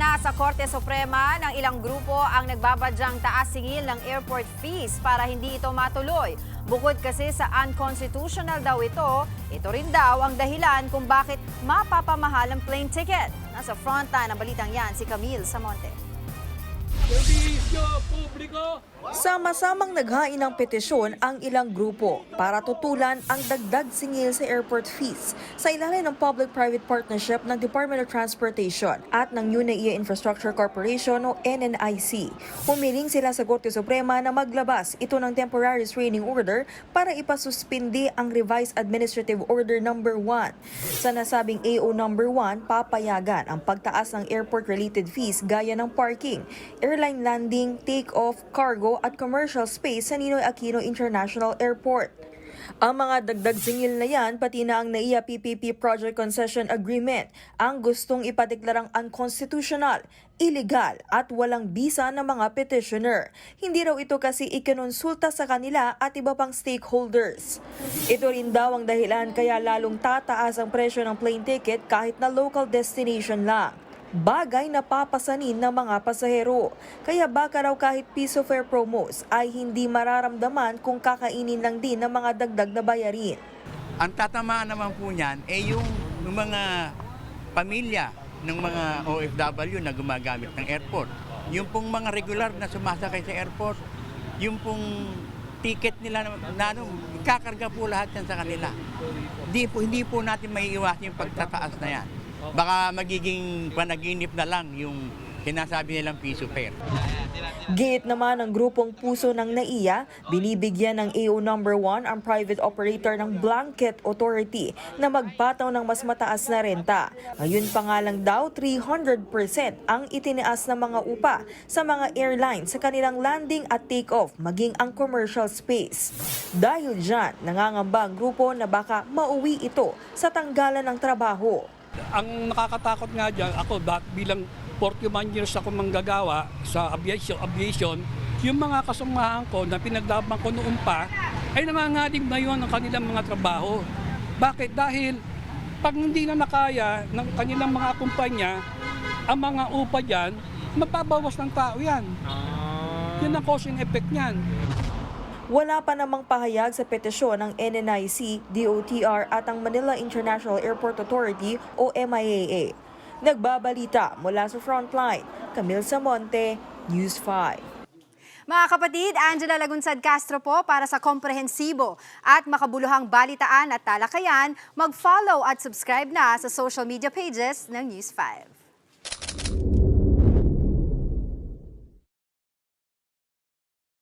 na sa Korte Suprema ng ilang grupo ang nagbabadyang taas singil ng airport fees para hindi ito matuloy. Bukod kasi sa unconstitutional daw ito, ito rin daw ang dahilan kung bakit mapapamahal ang plane ticket. Nasa frontline ng balitang yan si Camille Samonte. Sama-samang naghain ng petisyon ang ilang grupo para tutulan ang dagdag singil sa airport fees sa ilalim ng Public-Private Partnership ng Department of Transportation at ng UNAIA Infrastructure Corporation o NNIC. Humiling sila sa Korte Suprema na maglabas ito ng temporary restraining order para ipasuspindi ang Revised Administrative Order Number 1. Sa nasabing AO Number 1, papayagan ang pagtaas ng airport-related fees gaya ng parking, airline landing, take-off, cargo at commercial space sa Ninoy Aquino International Airport. Ang mga dagdag singil na yan, pati na ang NAIA PPP Project Concession Agreement, ang gustong ipadeklarang unconstitutional, illegal at walang bisa ng mga petitioner. Hindi raw ito kasi ikinonsulta sa kanila at iba pang stakeholders. Ito rin daw ang dahilan kaya lalong tataas ang presyo ng plane ticket kahit na local destination lang bagay na papasanin ng mga pasahero. Kaya baka raw kahit piso fare promos ay hindi mararamdaman kung kakainin lang din ng mga dagdag na bayarin. Ang tatamaan naman po niyan ay yung, yung mga pamilya ng mga OFW na gumagamit ng airport. Yung pong mga regular na sumasakay sa airport, yung pong ticket nila na, na ano, kakarga po lahat yan sa kanila. Hindi po, hindi po natin may iwasan yung pagtataas na yan. Baka magiging panaginip na lang yung sinasabi nilang piso fare. Giit naman ng grupong puso ng NAIA, binibigyan ng AO number 1 ang private operator ng Blanket Authority na magpataw ng mas mataas na renta. Ngayon pa nga lang daw 300% ang itinaas ng mga upa sa mga airlines sa kanilang landing at take-off maging ang commercial space. Dahil dyan, nangangamba ang grupo na baka mauwi ito sa tanggalan ng trabaho. Ang nakakatakot nga dyan, ako bat, bilang 41 years ako manggagawa sa aviation, aviation yung mga kasamahan ko na pinaglaban ko noon pa, ay nangangaling ngayon ang kanilang mga trabaho. Bakit? Dahil pag hindi na nakaya ng kanilang mga kumpanya, ang mga upa dyan, mapabawas ng tao yan. Yun ang causing effect niyan. Wala pa namang pahayag sa petisyon ng NNIC, DOTR at ang Manila International Airport Authority o MIAA. Nagbabalita mula sa Frontline, Camille Samonte, News 5. Mga kapatid, Angela Lagunsad Castro po para sa komprehensibo at makabuluhang balitaan at talakayan, mag-follow at subscribe na sa social media pages ng News 5.